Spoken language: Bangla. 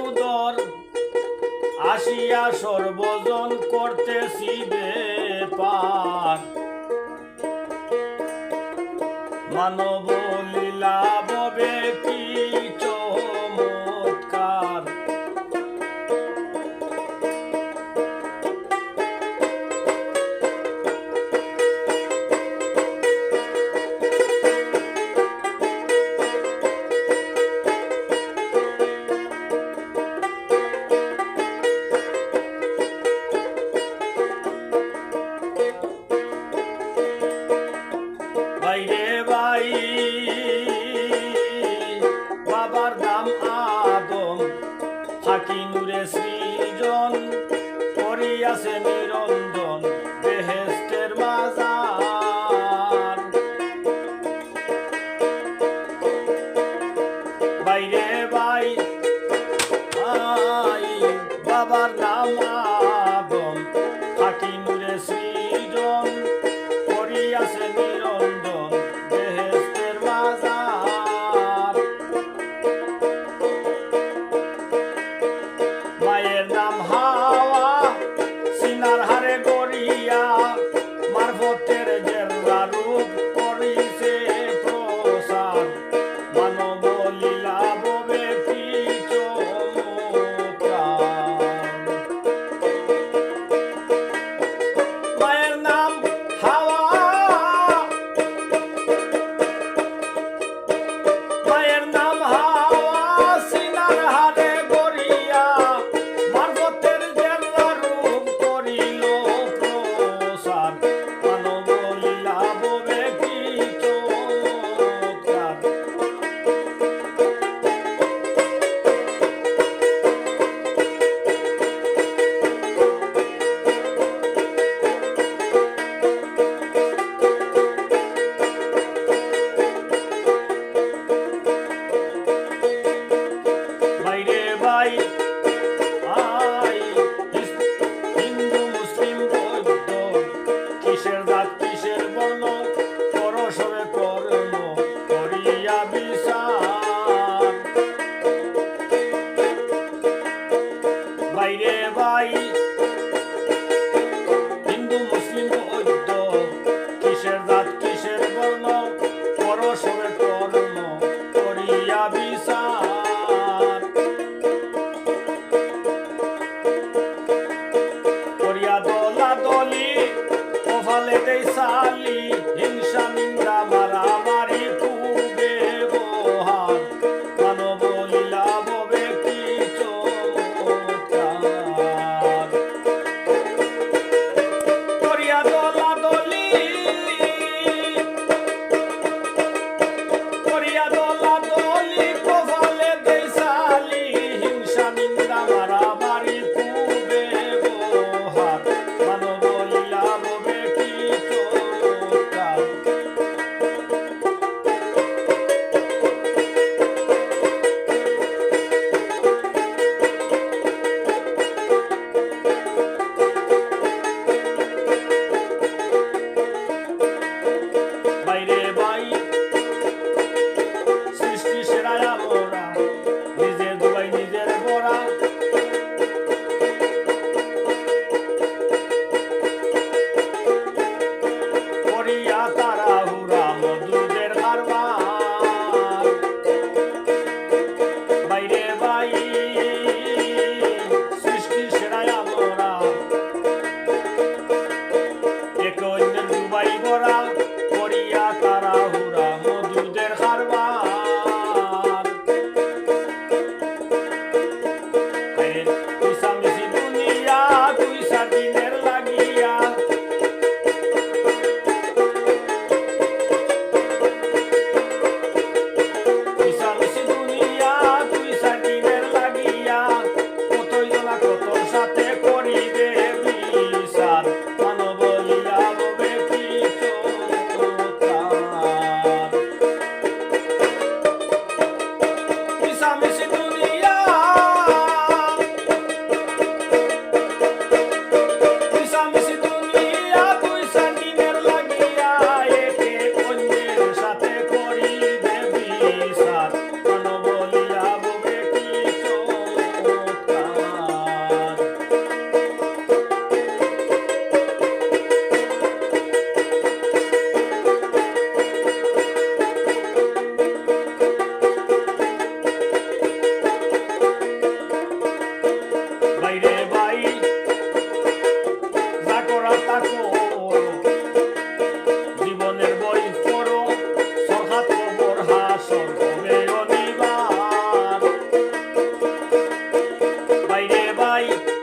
উদর আসিয়া সর্বজন করতেছি পার মানব বিষান বাইরে ভাই হিন্দু মুসলিম ঐক্য কিসের রাত কিসের বর্ণ পরশরের い